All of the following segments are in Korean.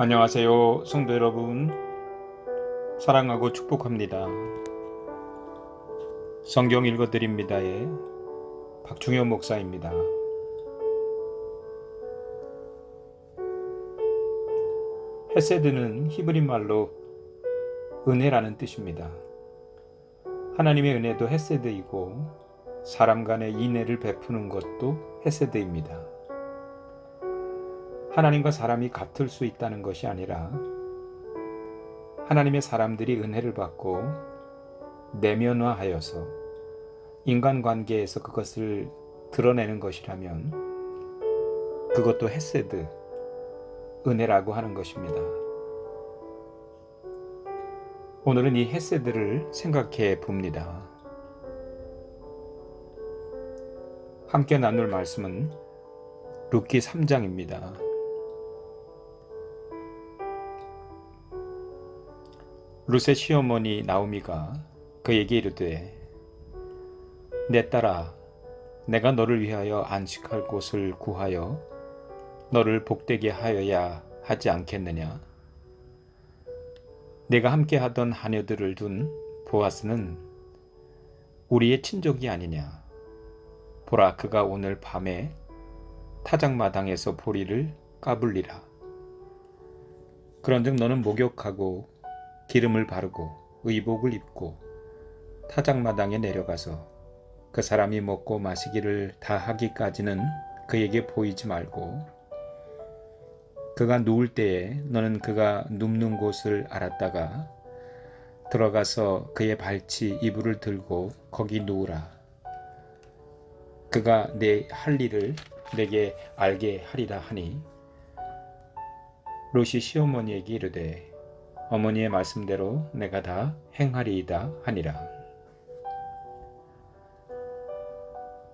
안녕하세요, 성도 여러분. 사랑하고 축복합니다. 성경 읽어드립니다의 박중현 목사입니다. 헤세드는 히브리 말로 은혜라는 뜻입니다. 하나님의 은혜도 헤세드이고 사람 간의 인애를 베푸는 것도 헤세드입니다. 하나님과 사람이 같을 수 있다는 것이 아니라 하나님의 사람들이 은혜를 받고 내면화하여서 인간관계에서 그것을 드러내는 것이라면 그것도 헤세드, 은혜라고 하는 것입니다. 오늘은 이 헤세드를 생각해 봅니다. 함께 나눌 말씀은 룻기 3장입니다. 룻의 시어머니 나오미가 그에게 이르되 내 딸아 내가 너를 위하여 안식할 곳을 구하여 너를 복되게 하여야 하지 않겠느냐? 내가 함께 하던 하녀들을 둔 보아스는 우리의 친족이 아니냐? 보라 그가 오늘 밤에 타작마당에서 보리를 까불리라. 그런즉 너는 목욕하고 기름을 바르고 의복을 입고 타작마당에 내려가서 그 사람이 먹고 마시기를 다 하기까지는 그에게 보이지 말고 그가 누울 때에 너는 그가 눕는 곳을 알았다가 들어가서 그의 발치 이불을 들고 거기 누우라. 그가 내 할 일을 내게 알게 하리라 하니 롯이 시어머니에게 이르되 어머니의 말씀대로 내가 다 행하리이다 하니라.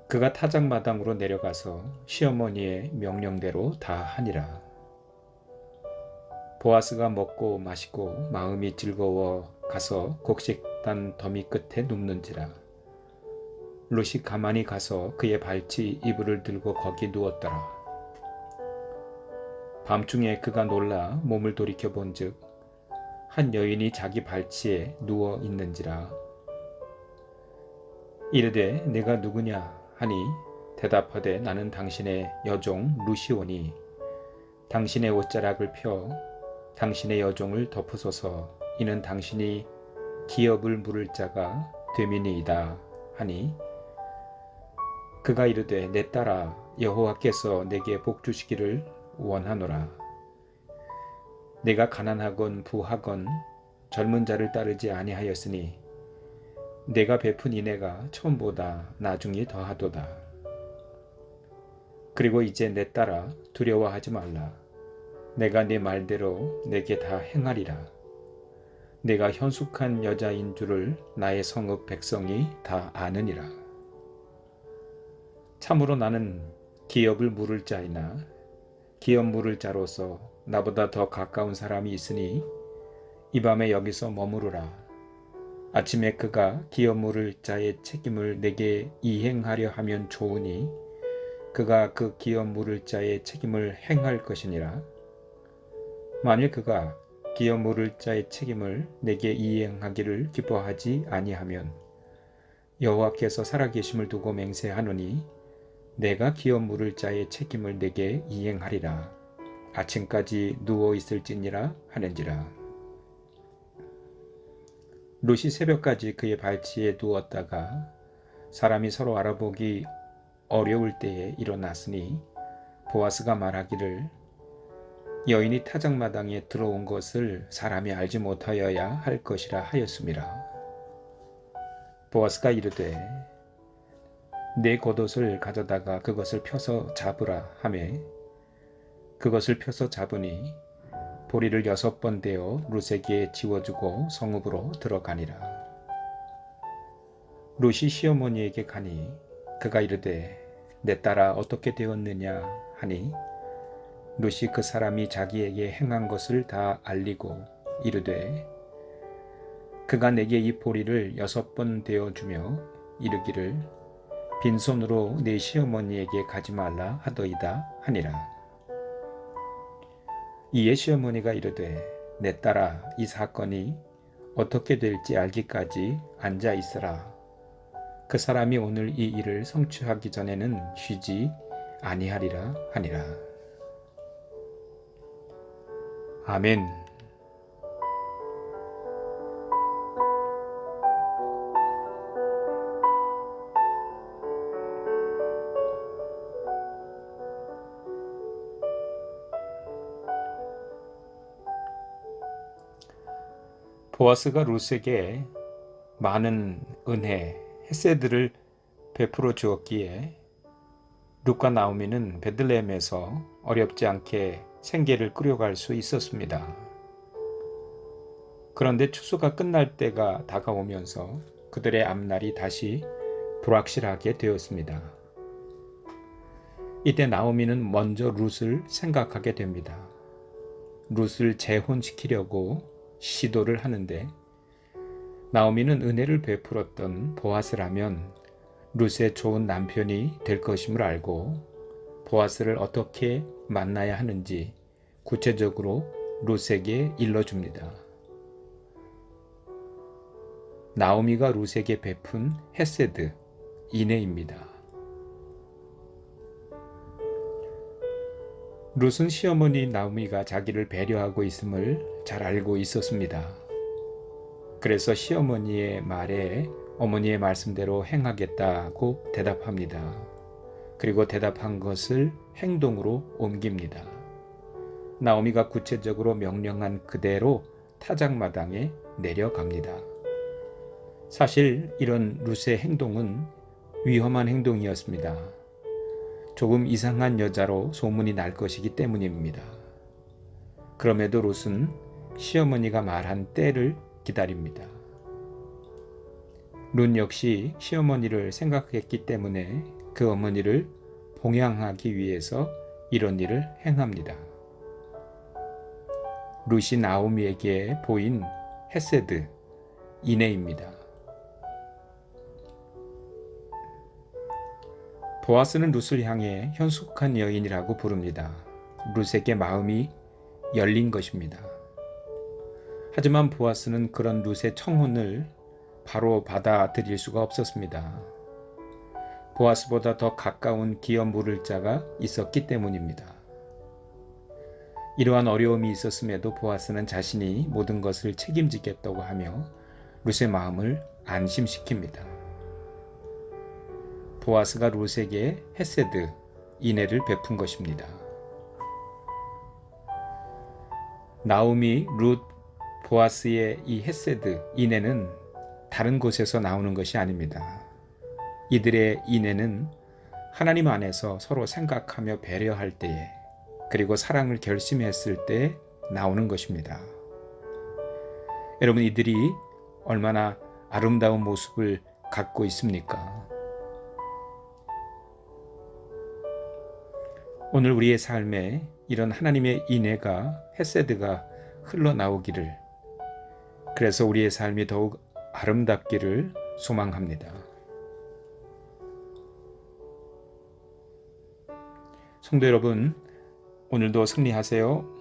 그가 타작 마당으로 내려가서 시어머니의 명령대로 다 하니라. 보아스가 먹고 마시고 마음이 즐거워 가서 곡식단 더미 끝에 눕는지라. 롯이 가만히 가서 그의 발치 이불을 들고 거기 누웠더라. 밤중에 그가 놀라 몸을 돌이켜 본즉 한 여인이 자기 발치에 누워 있는지라. 이르되 내가 누구냐 하니 대답하되 나는 당신의 여종 루시오니 당신의 옷자락을 펴 당신의 여종을 덮으소서. 이는 당신이 기업을 물을 자가 되미니이다 하니 그가 이르되 내 딸아 여호와께서 내게 복 주시기를 원하노라 내가 가난하건 부하건 젊은 자를 따르지 아니하였으니 내가 베푼 인애가 처음보다 나중이 더하도다 그리고 이제 내 딸아 두려워하지 말라 내가 네 말대로 내게 다 행하리라. 내가 현숙한 여자인 줄을 나의 성읍 백성이 다 아느니라. 참으로 나는 기업을 물을 자이나 기업 물을 자로서 나보다 더 가까운 사람이 있으니 이 밤에 여기서 머무르라. 아침에 그가 기업 물을 자의 책임을 내게 이행하려 하면 좋으니 그가 그 기업 물을 자의 책임을 행할 것이니라. 만일 그가 기업 물을 자의 책임을 내게 이행하기를 기뻐하지 아니하면 여호와께서 살아계심을 두고 맹세하노니 내가 기업 물을 자의 책임을 내게 이행하리라 아침까지 누워 있을지니라 하는지라 롯이 새벽까지 그의 발치에 누웠다가 사람이 서로 알아보기 어려울 때에 일어났으니 보아스가 말하기를 여인이 타작마당에 들어온 것을 사람이 알지 못하여야 할 것이라 하였습니다. 보아스가 이르되 내 겉옷을 가져다가 그것을 펴서 잡으라 하매 그것을 펴서 잡으니 보리를 여섯 번 대어 룻에게 지워주고 성읍으로 들어가니라. 룻이 시어머니에게 가니 그가 이르되 내 딸아 어떻게 되었느냐 하니 롯이 그 사람이 자기에게 행한 것을 다 알리고 이르되 그가 내게 이 보리를 여섯 번 되어주며 이르기를 빈손으로 내 시어머니에게 가지 말라 하더이다 하니라. 이에 시어머니가 이르되 내 딸아 이 사건이 어떻게 될지 알기까지 앉아 있으라. 그 사람이 오늘 이 일을 성취하기 전에는 쉬지 아니하리라 하니라. 아멘. 보아스가 루스에게 많은 은혜, 헤세드를 베풀어 주었기에 룻과 나오미는 베들레헴에서 어렵지 않게 생계를 꾸려갈 수 있었습니다. 그런데 추수가 끝날 때가 다가오면서 그들의 앞날이 다시 불확실하게 되었습니다. 이때 나오미는 먼저 룻을 생각하게 됩니다. 룻을 재혼시키려고 시도를 하는데 나오미는 은혜를 베풀었던 보아스라면 룻의 좋은 남편이 될 것임을 알고 보아스를 어떻게 만나야 하는지 구체적으로 룻에게 일러줍니다. 나오미가 룻에게 베푼 헤세드 이내입니다. 룻은 시어머니 나오미가 자기를 배려하고 있음을 잘 알고 있었습니다. 그래서 시어머니의 말에 어머니의 말씀대로 행하겠다고 대답합니다. 그리고 대답한 것을 행동으로 옮깁니다. 나오미가 구체적으로 명령한 그대로 타작마당에 내려갑니다. 사실 이런 룻의 행동은 위험한 행동이었습니다. 조금 이상한 여자로 소문이 날 것이기 때문입니다. 그럼에도 롯은 시어머니가 말한 때를 기다립니다. 룬 역시 시어머니를 생각했기 때문에 그 어머니를 봉양하기 위해서 이런 일을 행합니다. 룻이 나오미에게 보인 헤세드 이내입니다. 보아스는 룻을 향해 현숙한 여인이라고 부릅니다. 룻에게 마음이 열린 것입니다. 하지만 보아스는 그런 룻의 청혼을 바로 받아들일 수가 없었습니다. 보아스보다 더 가까운 기업 물을 자가 있었기 때문입니다. 이러한 어려움이 있었음에도 보아스는 자신이 모든 것을 책임지겠다고 하며 룻의 마음을 안심시킵니다. 보아스가 룻에게 헤세드, 인애를 베푼 것입니다. 나오미, 룻, 보아스의 이 헤세드, 인애는 다른 곳에서 나오는 것이 아닙니다. 이들의 인애는 하나님 안에서 서로 생각하며 배려할 때에 그리고 사랑을 결심했을 때 나오는 것입니다. 여러분 이들이 얼마나 아름다운 모습을 갖고 있습니까? 오늘 우리의 삶에 이런 하나님의 인애가 헤세드가 흘러나오기를 그래서 우리의 삶이 더욱 아름답기를 소망합니다. 성도 여러분, 오늘도 승리하세요.